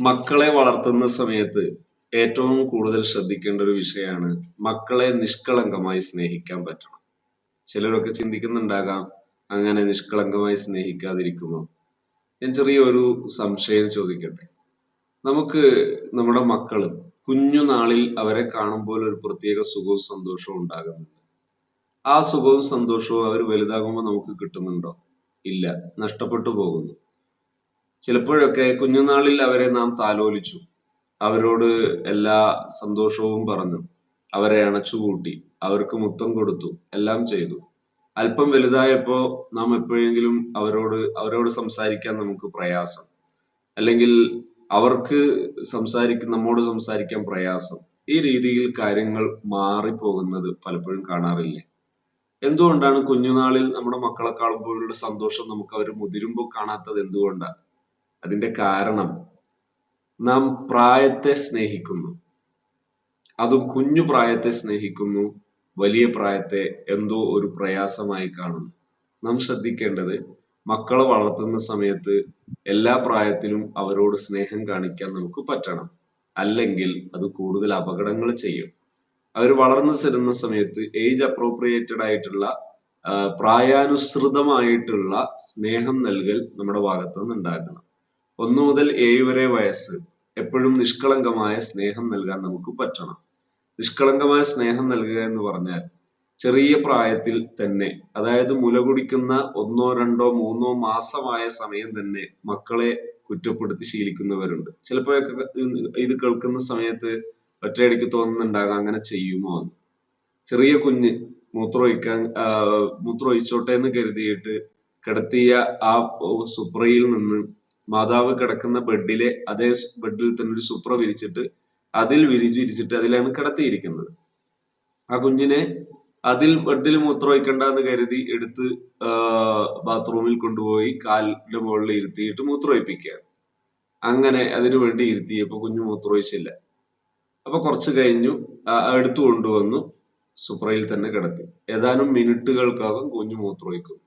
മക്കളെ വളർത്തുന്ന സമയത്ത് ഏറ്റവും കൂടുതൽ ശ്രദ്ധിക്കേണ്ട ഒരു വിഷയമാണ് മക്കളെ നിഷ്കളങ്കമായി സ്നേഹിക്കാൻ പറ്റണം. ചിലരൊക്കെ ചിന്തിക്കുന്നുണ്ടാകാം അങ്ങനെ നിഷ്കളങ്കമായി സ്നേഹിക്കാതിരിക്കുമോ? ഞാൻ ചെറിയൊരു സംശയം ചോദിക്കട്ടെ. നമുക്ക് നമ്മുടെ മക്കൾ കുഞ്ഞുനാളിൽ അവരെ കാണുമ്പോൾ ഒരു പ്രത്യേക സുഖവും സന്തോഷവും ഉണ്ടാകുന്നുണ്ട്. ആ സുഖവും സന്തോഷവും അവർ വലുതാകുമ്പോൾ നമുക്ക് കിട്ടുന്നുണ്ടോ? ഇല്ല നഷ്ടപ്പെട്ടു പോകുന്നു. ചിലപ്പോഴൊക്കെ കുഞ്ഞുനാളിൽ അവരെ നാം താലോലിച്ചു. അവരോട് എല്ലാ സന്തോഷവും പറഞ്ഞു. അവരെ അണച്ചുകൂട്ടി. അവർക്ക് മുത്തം കൊടുത്തു. എല്ലാം ചെയ്തു. അല്പം വലുതായപ്പോ നാം എപ്പോഴെങ്കിലും അവരോട് അവരോട് സംസാരിക്കാൻ നമുക്ക് പ്രയാസം. അല്ലെങ്കിൽ അവർക്ക് സംസാരിക്ക നമ്മോട് സംസാരിക്കാൻ പ്രയാസം. ഈ രീതിയിൽ കാര്യങ്ങൾ മാറിപ്പോകുന്നത് പലപ്പോഴും കാണാറില്ലേ? എന്തുകൊണ്ടാണ് കുഞ്ഞുനാളിൽ നമ്മുടെ മക്കളെ കാണുമ്പോഴുള്ള സന്തോഷം നമുക്ക് അവർ മുതിരുമ്പോൾ കാണാത്തത് എന്തുകൊണ്ടാണ് അതിന്റെ കാരണം നാം പ്രായത്തെ സ്നേഹിക്കുന്നു. അതും കുഞ്ഞു പ്രായത്തെ സ്നേഹിക്കുന്നു വലിയ പ്രായത്തെ എന്തോ ഒരു പ്രയാസമായി കാണുന്നു. നാം ശ്രദ്ധിക്കേണ്ടത് മക്കളെ വളർത്തുന്ന സമയത്ത് എല്ലാ പ്രായത്തിലും അവരോട് സ്നേഹം കാണിക്കാൻ നമുക്ക് പറ്റണം. അല്ലെങ്കിൽ അത് കൂടുതൽ അപകടങ്ങൾ ചെയ്യും. അവർ വളർന്നു ചെല്ലുന്ന സമയത്ത് ഏജ് അപ്രോപ്രിയേറ്റഡ് ആയിട്ടുള്ള പ്രായാനുസൃതമായിട്ടുള്ള സ്നേഹം നൽകൽ നമ്മുടെ ഭാഗത്തു നിന്ന് ഉണ്ടാക്കണം ഒന്ന് മുതൽ ഏഴ് വരെ വയസ്സ്. എപ്പോഴും നിഷ്കളങ്കമായ സ്നേഹം നൽകാൻ നമുക്ക് പറ്റണം. നിഷ്കളങ്കമായ സ്നേഹം നൽകുക എന്ന് പറഞ്ഞാൽ ചെറിയ പ്രായത്തിൽ തന്നെ അതായത് മുല കുടിക്കുന്ന ഒന്നോ രണ്ടോ മൂന്നോ മാസമായ സമയം തന്നെ മക്കളെ കുറ്റപ്പെടുത്തി ശീലിക്കുന്നവരുണ്ട്. ചിലപ്പോഴൊക്കെ ഇത് കേൾക്കുന്ന സമയത്ത് ഒറ്റയടിക്ക് തോന്നുന്നുണ്ടാകാം അങ്ങനെ ചെയ്യുമോ എന്ന്. ചെറിയ കുഞ്ഞ് മൂത്രമൊഴിക്കാൻ മൂത്രമൊഴിച്ചോട്ടെ എന്ന് കരുതിയിട്ട് കിടത്തിയ ആ സുപ്രയിൽ നിന്ന് മാതാവ് കിടക്കുന്ന ബെഡിലെ അതേ ബെഡിൽ തന്നെ ഒരു സുപ്ര വിരിച്ചിട്ട് അതിൽ വിരിച്ച് വിരിച്ചിട്ട് അതിലാണ് കിടത്തിയിരിക്കുന്നത്. ആ കുഞ്ഞിനെ അതിൽ ബെഡിൽ മൂത്രമൊഴിക്കണ്ട എന്ന് കരുതി എടുത്ത് ബാത്റൂമിൽ കൊണ്ടുപോയി കാലിന്റെ മുകളിൽ ഇരുത്തിയിട്ട് മൂത്രമൊഴിപ്പിക്കുകയാണ് അങ്ങനെ അതിനു വേണ്ടി ഇരുത്തിയപ്പോ കുഞ്ഞു മൂത്രമൊഴിച്ചില്ല അപ്പൊ കുറച്ച് കഴിഞ്ഞു എടുത്തു കൊണ്ടുവന്നു സുപ്രയിൽ തന്നെ കിടത്തി. ഏതാനും മിനിറ്റുകൾക്കകം കുഞ്ഞു മൂത്രമൊഴിക്കും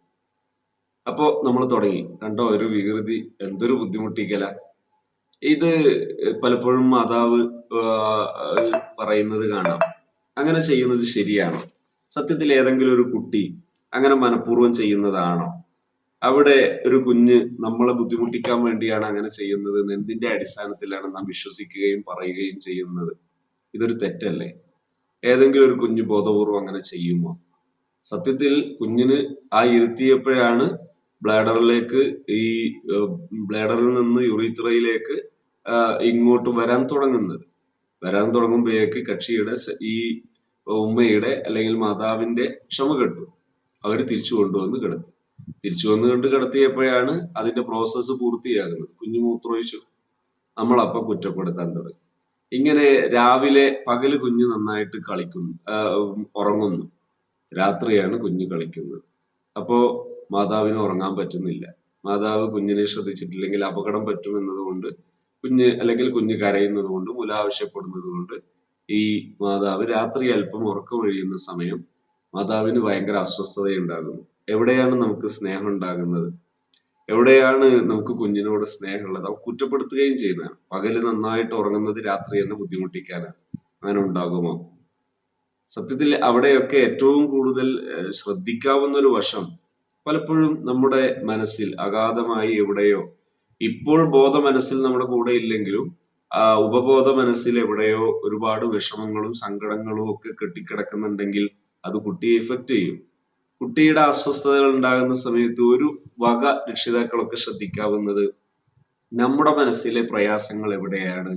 അപ്പോ നമ്മൾ തുടങ്ങി. കണ്ടോ ഒരു വികൃതി എന്തൊരു ബുദ്ധിമുട്ടിക്കല. ഇത് പലപ്പോഴും മാതാവ് പറയുന്നത് കാണാം. അങ്ങനെ ചെയ്യുന്നത് ശരിയാണോ? സത്യത്തിൽ ഏതെങ്കിലും ഒരു കുട്ടി അങ്ങനെ മനഃപൂർവം ചെയ്യുന്നതാണോ? അവിടെ ഒരു കുഞ്ഞ് നമ്മളെ ബുദ്ധിമുട്ടിക്കാൻ വേണ്ടിയാണ് അങ്ങനെ ചെയ്യുന്നത് എന്തിന്റെ അടിസ്ഥാനത്തിലാണ് നാം വിശ്വസിക്കുകയും പറയുകയും ചെയ്യുന്നത്? ഇതൊരു തെറ്റല്ലേ? ഏതെങ്കിലും ഒരു കുഞ്ഞ് ബോധപൂർവം അങ്ങനെ ചെയ്യുമോ? സത്യത്തിൽ കുഞ്ഞിന് ആ ഇരുത്തിയപ്പോഴാണ് ബ്ലാഡറിലേക്ക് ഈ ബ്ലാഡറിൽ നിന്ന് യുറീത്രയിലേക്ക് ഇങ്ങോട്ട് വരാൻ തുടങ്ങുന്നത്. വരാൻ തുടങ്ങുമ്പോഴേക്ക് കക്ഷിയുടെ ഈ ഉമ്മയുടെ അല്ലെങ്കിൽ മാതാവിന്റെ ക്ഷമ കെട്ടു. അവർ തിരിച്ചു കൊണ്ടുവന്ന് കിടത്തി. തിരിച്ചു വന്ന് കണ്ട് കിടത്തിയപ്പോഴാണ് അതിന്റെ പ്രോസസ്സ് പൂർത്തിയാകുന്നത്. കുഞ്ഞു മൂത്രമൊഴിച്ചു നമ്മൾ അപ്പൊ കുറ്റപ്പെടുത്താൻ തുടങ്ങി. ഇങ്ങനെ രാവിലെ പകൽ കുഞ്ഞ് നന്നായിട്ട് കളിക്കുന്നു ഉറങ്ങുന്നു. രാത്രിയാണ് കുഞ്ഞ് കളിക്കുന്നത്. അപ്പോ മാതാവിന് ഉറങ്ങാൻ പറ്റുന്നില്ല. മാതാവ് കുഞ്ഞിനെ ശ്രദ്ധിച്ചിട്ടില്ലെങ്കിൽ അപകടം പറ്റും എന്നതുകൊണ്ട് കുഞ്ഞ് അല്ലെങ്കിൽ കുഞ്ഞ് കരയുന്നത് കൊണ്ട് മുല ആവശ്യപ്പെടുന്നത് കൊണ്ട് ഈ മാതാവ് രാത്രി അല്പം ഉറക്കമൊഴിയുന്ന സമയം മാതാവിന് ഭയങ്കര അസ്വസ്ഥതയുണ്ടാകുന്നു. എവിടെയാണ് നമുക്ക് സ്നേഹം ഉണ്ടാകുന്നത്? എവിടെയാണ് നമുക്ക് കുഞ്ഞിനോട് സ്നേഹമുള്ളത്? അവ കുറ്റപ്പെടുത്തുകയും ചെയ്യുന്നതാണ്. പകൽ നന്നായിട്ട് ഉറങ്ങുന്നത് രാത്രി തന്നെ ബുദ്ധിമുട്ടിക്കാനാണ്. അങ്ങനെ ഉണ്ടാകുമോ? സത്യത്തിൽ അവിടെയൊക്കെ ഏറ്റവും കൂടുതൽ ശ്രദ്ധിക്കാവുന്ന ഒരു വശം പലപ്പോഴും നമ്മുടെ മനസ്സിൽ അഗാധമായി എവിടെയോ ഇപ്പോൾ ബോധ മനസ്സിൽ നമ്മുടെ കൂടെ ഇല്ലെങ്കിലും ഉപബോധ മനസ്സിൽ എവിടെയോ ഒരുപാട് വിഷമങ്ങളും സങ്കടങ്ങളും ഒക്കെ കെട്ടിക്കിടക്കുന്നുണ്ടെങ്കിൽ അത് കുട്ടിയെ എഫക്റ്റ് ചെയ്യും. കുട്ടിയുടെ അസ്വസ്ഥതകൾ ഉണ്ടാകുന്ന സമയത്ത് ഒരു വക രക്ഷിതാക്കളൊക്കെ ശ്രദ്ധിക്കാവുന്നത് നമ്മുടെ മനസ്സിലെ പ്രയാസങ്ങൾ എവിടെയാണ്?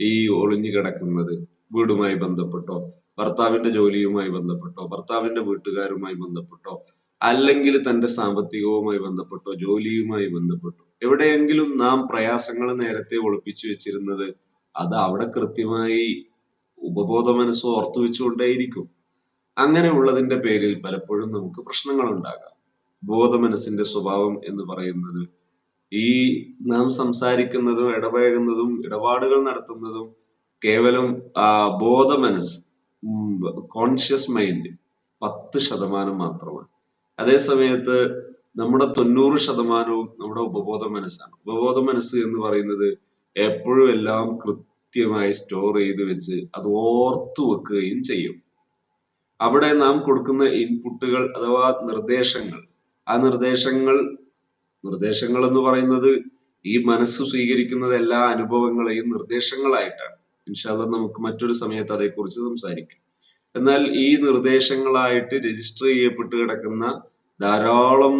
ഈ ഒളിഞ്ഞു കിടക്കുന്നത് വീടുമായി ബന്ധപ്പെട്ടോ ഭർത്താവിന്റെ ജോലിയുമായി ബന്ധപ്പെട്ടോ ഭർത്താവിന്റെ വീട്ടുകാരുമായി ബന്ധപ്പെട്ടോ അല്ലെങ്കിൽ തന്റെ സാമ്പത്തികവുമായി ബന്ധപ്പെട്ടോ ജോലിയുമായി ബന്ധപ്പെട്ടോ എവിടെയെങ്കിലും നാം പ്രയാസങ്ങൾ നേരത്തെ ഒളിപ്പിച്ചു വെച്ചിരുന്നത് അത് അവിടെ കൃത്യമായി ഉപബോധ മനസ്സ് ഓർത്തു വെച്ചുകൊണ്ടേയിരിക്കും. അങ്ങനെയുള്ളതിന്റെ പേരിൽ പലപ്പോഴും നമുക്ക് പ്രശ്നങ്ങൾ ഉണ്ടാകാം ബോധ മനസ്സിന്റെ സ്വഭാവം എന്ന് പറയുന്നത് ഈ നാം സംസാരിക്കുന്നതും ഇടപഴകുന്നതും ഇടപാടുകൾ നടത്തുന്നതും കേവലം ബോധ മനസ്സ് കോൺഷ്യസ് മൈൻഡ് പത്ത് ശതമാനം മാത്രമാണ്. അതേ സമയത്ത് നമ്മുടെ തൊണ്ണൂറ് ശതമാനവും നമ്മുടെ ഉപബോധ മനസ്സാണ്. ഉപബോധ മനസ്സ് എന്ന് പറയുന്നത് എപ്പോഴും എല്ലാം കൃത്യമായി സ്റ്റോർ ചെയ്ത് വെച്ച് അത് ഓർത്തു വെക്കുകയും ചെയ്യും. അവിടെ നാം കൊടുക്കുന്ന ഇൻപുട്ടുകൾ അഥവാ നിർദ്ദേശങ്ങൾ ആ നിർദ്ദേശങ്ങൾ നിർദ്ദേശങ്ങൾ എന്ന് പറയുന്നത് ഈ മനസ്സ് സ്വീകരിക്കുന്നത് എല്ലാ അനുഭവങ്ങളെയും നിർദ്ദേശങ്ങളായിട്ടാണ്. ഇൻഷാല്ല നമുക്ക് മറ്റൊരു സമയത്ത് അതേക്കുറിച്ച് സംസാരിക്കാം. എന്നാൽ ഈ നിർദ്ദേശങ്ങളായിട്ട് രജിസ്റ്റർ ചെയ്യപ്പെട്ട് കിടക്കുന്ന ധാരാളം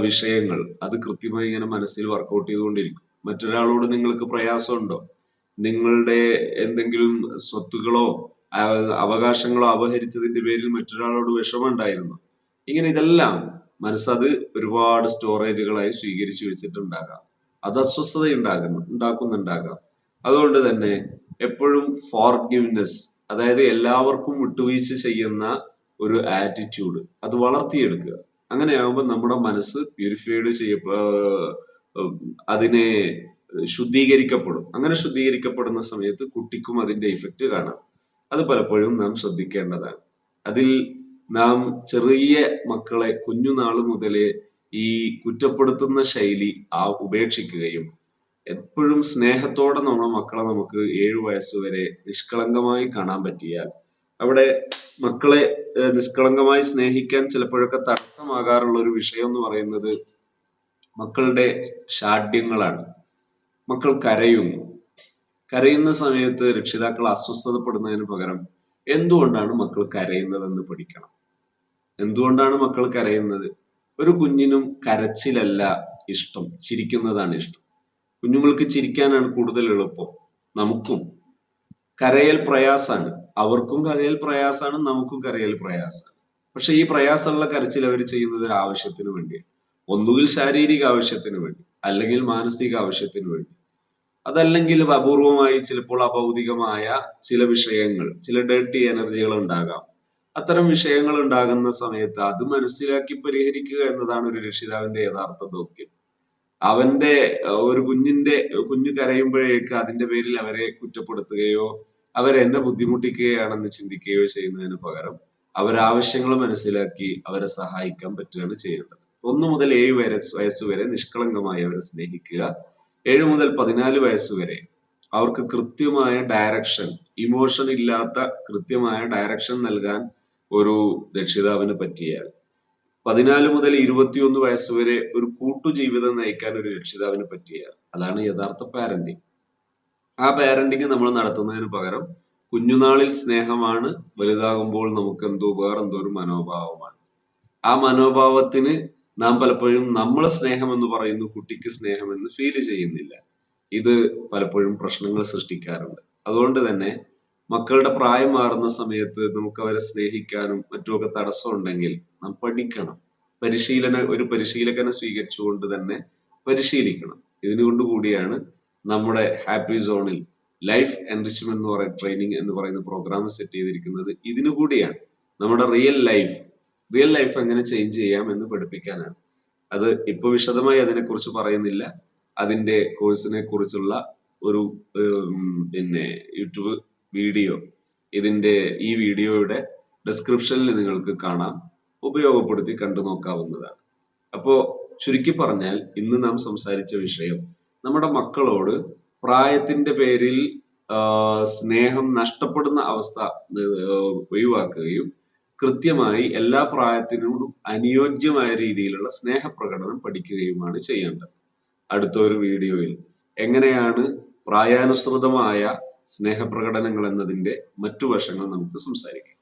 വിഷയങ്ങൾ അത് കൃത്യമായി ഇങ്ങനെ മനസ്സിൽ വർക്കൗട്ട് ചെയ്തുകൊണ്ടിരിക്കും. മറ്റൊരാളോട് നിങ്ങൾക്ക് പ്രയാസമുണ്ടോ? നിങ്ങളുടെ എന്തെങ്കിലും സ്വത്തുകളോ അവകാശങ്ങളോ അപഹരിച്ചതിന്റെ പേരിൽ മറ്റൊരാളോട് വിഷമമുണ്ടായിരുന്നു? ഇങ്ങനെ ഇതെല്ലാം മനസ്സത് ഒരുപാട് സ്റ്റോറേജുകളായി സ്വീകരിച്ചു വെച്ചിട്ടുണ്ടാകാം. അത് അസ്വസ്ഥത ഉണ്ടാകുന്നു ഉണ്ടാക്കുന്നുണ്ടാകാം. അതുകൊണ്ട് തന്നെ എപ്പോഴും ഫോർഗിവ്നെസ് അതായത് എല്ലാവർക്കും വിട്ടുവീഴ്ച ചെയ്യുന്ന ഒരു ആറ്റിറ്റ്യൂഡ് അത് വളർത്തിയെടുക്കുക. അങ്ങനെയാകുമ്പോൾ നമ്മുടെ മനസ്സ് പ്യൂരിഫൈഡ് ചെയ്യപ്പോ അതിനെ ശുദ്ധീകരിക്കപ്പെടും. അങ്ങനെ ശുദ്ധീകരിക്കപ്പെടുന്ന സമയത്ത് കുട്ടിക്കും അതിന്റെ ഇഫക്റ്റ് കാണാം. അത് പലപ്പോഴും നാം ശ്രദ്ധിക്കേണ്ടതാണ്. അതിൽ നാം ചെറിയ മക്കളെ കുഞ്ഞുനാൾ മുതലേ ഈ കുറ്റപ്പെടുത്തുന്ന ശൈലി ആ ഉപേക്ഷിക്കുകയും എപ്പോഴും സ്നേഹത്തോടെ നമ്മുടെ മക്കളെ നമുക്ക് ഏഴു വയസ്സ് വരെ നിഷ്കളങ്കമായി കാണാൻ പറ്റിയാൽ അവിടെ മക്കളെ നിഷ്കളങ്കമായി സ്നേഹിക്കാൻ ചിലപ്പോഴൊക്കെ തടസ്സമാകാറുള്ള ഒരു വിഷയം എന്ന് പറയുന്നത് മക്കളുടെ ഷാഠ്യങ്ങളാണ് മക്കൾ കരയുന്നു. കരയുന്ന സമയത്ത് രക്ഷിതാക്കൾ അസ്വസ്ഥതപ്പെടുന്നതിന് പകരം എന്തുകൊണ്ടാണ് മക്കൾ കരയുന്നതെന്ന് പഠിക്കണം. എന്തുകൊണ്ടാണ് മക്കൾ കരയുന്നത്? ഒരു കുഞ്ഞിനും കരച്ചിലല്ല ഇഷ്ടം ചിരിക്കുന്നതാണ് ഇഷ്ടം. കുഞ്ഞുങ്ങൾക്ക് ചിരിക്കാനാണ് കൂടുതൽ എളുപ്പം. നമുക്കും കരയൽ പ്രയാസാണ്. അവർക്കും കരയൽ പ്രയാസാണ് നമുക്കും കരയൽ പ്രയാസാണ്. പക്ഷെ ഈ പ്രയാസമുള്ള കരച്ചിൽ അവർ ചെയ്യുന്നത് ഒരു ആവശ്യത്തിന് വേണ്ടിയാണ്. ഒന്നുകിൽ ശാരീരിക ആവശ്യത്തിന് വേണ്ടി അല്ലെങ്കിൽ മാനസിക ആവശ്യത്തിന് വേണ്ടി. അതല്ലെങ്കിൽ അപൂർവമായി ചിലപ്പോൾ അഭൗതികമായ ചില വിഷയങ്ങൾ ചില ഡേർട്ടി എനർജികൾ ഉണ്ടാകാം. അത്തരം വിഷയങ്ങൾ ഉണ്ടാകുന്ന സമയത്ത് അത് മനസ്സിലാക്കി പരിഹരിക്കുക എന്നതാണ് ഒരു രക്ഷിതാവിന്റെ യഥാർത്ഥ ദൗത്യം. അവന്റെ ഒരു കുഞ്ഞിന്റെ കുഞ്ഞു കരയുമ്പോഴേക്ക് അതിന്റെ പേരിൽ അവരെ കുറ്റപ്പെടുത്തുകയോ അവരെന്നെ ബുദ്ധിമുട്ടിക്കുകയാണെന്ന് ചിന്തിക്കുകയോ ചെയ്യുന്നതിന് പകരം അവരാവശ്യങ്ങൾ മനസ്സിലാക്കി അവരെ സഹായിക്കാൻ പറ്റുകയാണ് ചെയ്യേണ്ടത്. ഒന്നു മുതൽ ഏഴ് വയസ്സ് വരെ നിഷ്കളങ്കമായി അവരെ സ്നേഹിക്കുക. ഏഴ് മുതൽ പതിനാല് വയസ്സുവരെ അവർക്ക് കൃത്യമായ ഡയറക്ഷൻ ഇമോഷൻ ഇല്ലാത്ത കൃത്യമായ ഡയറക്ഷൻ നൽകാൻ ഒരു രക്ഷിതാവിന് പറ്റിയാൽ പതിനാല് മുതൽ ഇരുപത്തിയൊന്ന് വയസ്സ് വരെ ഒരു കൂട്ടുജീവിതം നയിക്കാൻ ഒരു രക്ഷിതാവിന് പറ്റിയ അതാണ് യഥാർത്ഥ പാരന്റിങ് ആ പാരന്റിങ് നമ്മൾ നടത്തുന്നതിന് പകരം കുഞ്ഞുനാളിൽ സ്നേഹമാണ് വലുതാകുമ്പോൾ നമുക്ക് എന്തോ വേറെന്തോ ഒരു മനോഭാവമാണ്. ആ മനോഭാവത്തിന് നാം പലപ്പോഴും നമ്മളെ സ്നേഹം എന്ന് പറയുന്നു കുട്ടിക്ക് സ്നേഹം എന്ന് ഫീൽ ചെയ്യുന്നില്ല. ഇത് പലപ്പോഴും പ്രശ്നങ്ങൾ സൃഷ്ടിക്കാറുണ്ട്. അതുകൊണ്ട് തന്നെ മക്കളുടെ പ്രായം മാറുന്ന സമയത്ത് നമുക്ക് അവരെ സ്നേഹിക്കാനും മറ്റുമൊക്കെ തടസ്സം ഉണ്ടെങ്കിൽ നാം പഠിക്കണം. പരിശീലന ഒരു പരിശീലകനെ സ്വീകരിച്ചുകൊണ്ട് തന്നെ പരിശീലിക്കണം. ഇതിനുകൊണ്ട് കൂടിയാണ് നമ്മുടെ ഹാപ്പി സോണിൽ ലൈഫ് എൻറിച്ച്മെന്റ് എന്ന് പറയുന്ന ട്രെയിനിങ് എന്ന് പറയുന്ന പ്രോഗ്രാം സെറ്റ് ചെയ്തിരിക്കുന്നത് ഇതിനുകൂടിയാണ് നമ്മുടെ റിയൽ ലൈഫ് റിയൽ ലൈഫ് എങ്ങനെ ചേഞ്ച് ചെയ്യാം എന്ന് പഠിപ്പിക്കാനാണ്. അത് ഇപ്പൊ വിശദമായി അതിനെക്കുറിച്ച് പറയുന്നില്ല. അതിന്റെ കോഴ്സിനെ കുറിച്ചുള്ള ഒരു പിന്നെ യൂട്യൂബ് വീഡിയോ. ഇതിന്റെ ഈ വീഡിയോയുടെ ഡിസ്ക്രിപ്ഷനിൽ നിങ്ങൾക്ക് കാണാം. ഉപയോഗപ്പെടുത്തി കണ്ടു നോക്കാവുന്നതാണ്. അപ്പോ ചുരുക്കി പറഞ്ഞാൽ ഇന്ന് നാം സംസാരിച്ച വിഷയം നമ്മുടെ മക്കളോട് പ്രായത്തിന്റെ പേരിൽ സ്നേഹം നഷ്ടപ്പെടുന്ന അവസ്ഥ ഒഴിവാക്കുകയും കൃത്യമായി എല്ലാ പ്രായത്തിനോടും അനുയോജ്യമായ രീതിയിലുള്ള സ്നേഹപ്രകടനം പഠിക്കുകയുമാണ് ചെയ്യേണ്ടത്. അടുത്ത ഒരു വീഡിയോയിൽ എങ്ങനെയാണ് പ്രായാനുസൃതമായ സ്നേഹപ്രകടനങ്ങൾ എന്നതിന്റെ മറ്റു വശങ്ങൾ നമുക്ക് സംസാരിക്കാം.